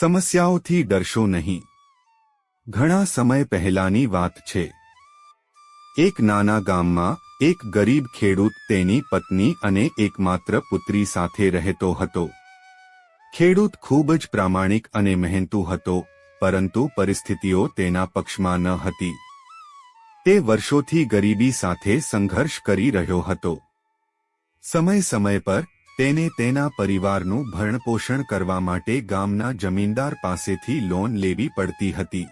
સમસ્યાઓથી ડરશો નહીં. ઘણા સમય પહેલાની વાત છે. એક નાના ગામમાં એક ગરીબ ખેડૂત તેની પત્ની અને એકમાત્ર પુત્રી સાથે રહેતો હતો. ખેડૂત ખૂબ જ પ્રામાણિક અને મહેનતુ હતો, પરંતુ પરિસ્થિતિઓ તેના પક્ષમાં ન હતી. તે વર્ષોથી ગરીબી સાથે સંઘર્ષ કરી રહ્યો હતો. સમય સમય પર તેને તેના પરિવારનું ભરણપોષણ કરવા માટે ગામના જમીનદાર પાસેથી લોન લેવી પડતી હતી.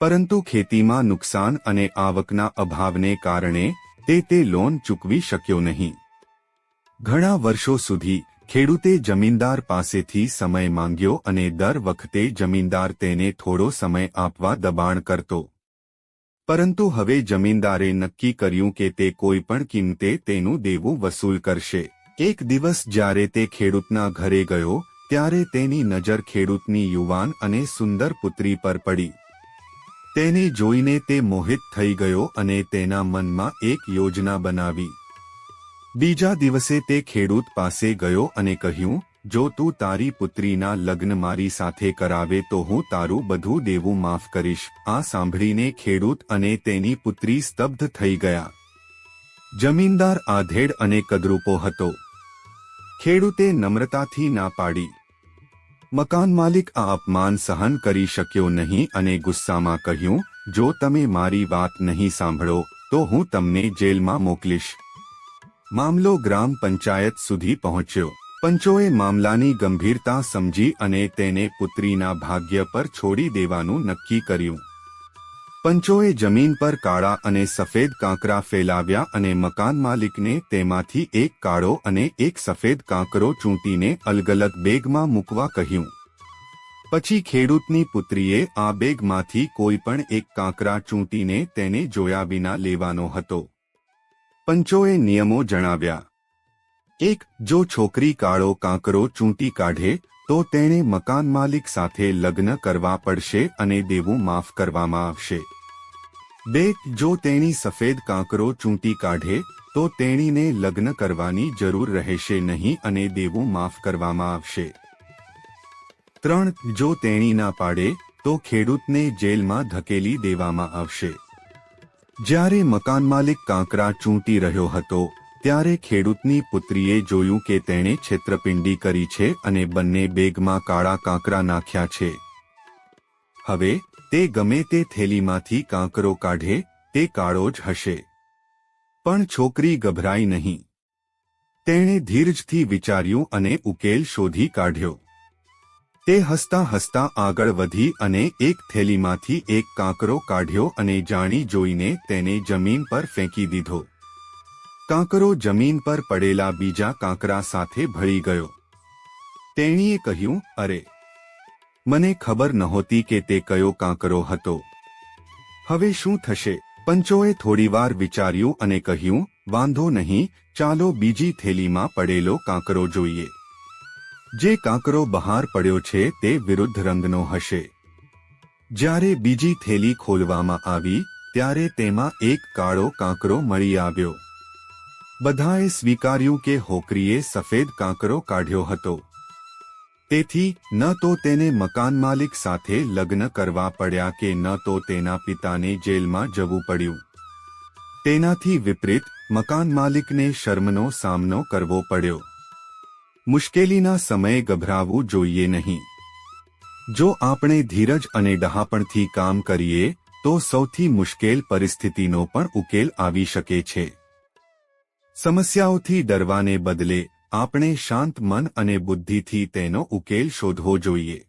પરંતુ ખેતીમાં નુકસાન અને આવકના અભાવને કારણે તે તે લોન ચૂકવી શક્યો નહીં. ઘણા વર્ષો સુધી ખેડૂતે જમીનદાર પાસેથી સમય માંગ્યો અને દર વખતે જમીનદાર તેને થોડો સમય આપવા દબાણ કરતો. પરંતુ હવે જમીનદારે નક્કી કર્યું કે તે કોઈ પણ કિંમતે તેનું દેવું વસૂલ કરશે. એક દિવસ જ્યારે તે ખેડૂતના ઘરે ગયો, ત્યારે તેની નજર ખેડૂતની યુવાન અને સુંદર પુત્રી પર પડી. તેને જોઈને તે મોહિત થઈ ગયો અને તેના મનમાં એક યોજના બનાવી. બીજા દિવસે તે ખેડૂત પાસે ગયો અને કહ્યું, જો તું તારી પુત્રીના લગ્ન મારી સાથે કરાવે તો હું તારું બધું દેવું માફ કરીશ. આ સાંભળીને ખેડૂત અને તેની પુત્રી સ્તબ્ધ થઈ ગયા. જમીનદાર આધેડ અને કદરૂપો હતો. ખેડૂતે નમ્રતાથી ના પાડી. મકાન માલિક આ અપમાન સહન કરી શક્યો નહીં અને ગુસ્સામાં કહ્યું, જો તમે મારી વાત નહીં સાંભળો, તો હું તમને જેલમાં મોકલીશ. મામલો ગ્રામ પંચાયત સુધી પહોંચ્યો. પંચોએ મામલાની ગંભીરતા સમજી અને તેને પુત્રીના ભાગ્ય પર છોડી દેવાનું નક્કી કર્યું. પંચોએ જમીન પર કાળા અને સફેદ કાંકરા ફેલાવ્યા અને મકાન માલિકને તેમાંથી એક કાળો અને એક સફેદ કાંકરો ચૂંટીને અલગલગ બેગમાં મૂકવા કહ્યું. પછી ખેડૂતની પુત્રીએ આ બેગમાંથી કોઈ પણ એક કાંકરા ચૂંટીને તેને જોયા વિના લેવાનો હતો. પંચોએ નિયમો જણાવ્યા. એક, જો છોકરી કાળો કાંકરો ચૂંટી કાઢે, તો તેણે મકાન માલિક સાથે લગ્ન કરવા પડશે અને દેવું માફ કરવામાં આવશે. બે જો તેણી સફેદ કાંકરો ચૂંટી કાઢે, તો તેણીને લગ્ન કરવાની જરૂર રહેશે નહીં અને દેવું માફ કરવામાં આવશે. ત્રણ, જો તેણી ના પાડે, તો ખેડૂતને જેલમાં ધકેલી દેવામાં આવશે. જ્યારે મકાન માલિક કાંકરા ચૂંટી રહ્યો હતો, ત્યારે ખેડૂતની પુત્રીએ જોયું કે તેણે છેતરપિંડી કરી છે અને બંને બેગમાં કાળા કાંકરા નાખ્યા છે. હવે તે ગમે તે થેલીમાંથી કાંકરો કાઢે, તે કાળો જ હશે. પણ છોકરી ગભરાઈ નહીં. તેણે ધીરજથી વિચાર્યું અને ઉકેલ શોધી કાઢ્યો. તે હસતા હસતા આગળ વધી અને એક થેલીમાંથી એક કાંકરો કાઢ્યો અને જાણી જોઈને તેને જમીન પર ફેંકી દીધો. કાંકરો જમીન પર પડેલા બીજા કાંકરા સાથે ભળી ગયો. તેણીએ કહ્યું, અરે મને ખબર નહોતી કે તે કયો કાંકરો હતો. હવે શું થશે? પંચોએ થોડીવાર વિચાર્યું અને કહ્યું, વાંધો નહીં, ચાલો બીજી થેલીમાં પડેલો કાંકરો જોઈએ. જે કાંકરો બહાર પડ્યો છે તે વિરુદ્ધ રંગનો હશે. જ્યારે બીજી થેલી ખોલવામાં આવી, ત્યારે તેમાં એક કાળો કાંકરો મળી આવ્યો. બધાએ સ્વીકાર્યું કે હોકરીએ સફેદ કાંકરો કાઢ્યો હતો. તેથી ન તો તેને મકાન માલિક સાથે લગ્ન કરવા પડ્યા કે ન તો તેના પિતાને જેલમાં જવું પડ્યું. તેનાથી વિપરીત, મકાન માલિકને શર્મનો સામનો કરવો પડ્યો. મુશ્કેલીના સમયે ગભરાવવું જોઈએ નહીં. જો આપણે ધીરજ અને ડહાપણથી કામ કરીએ, તો સૌથી મુશ્કેલ પરિસ્થિતિનો પણ ઉકેલ આવી શકે છે. સમસ્યાઓથી ડરવાને બદલે આપણે શાંત મન અને બુદ્ધિથી તેનો ઉકેલ શોધવો જોઈએ.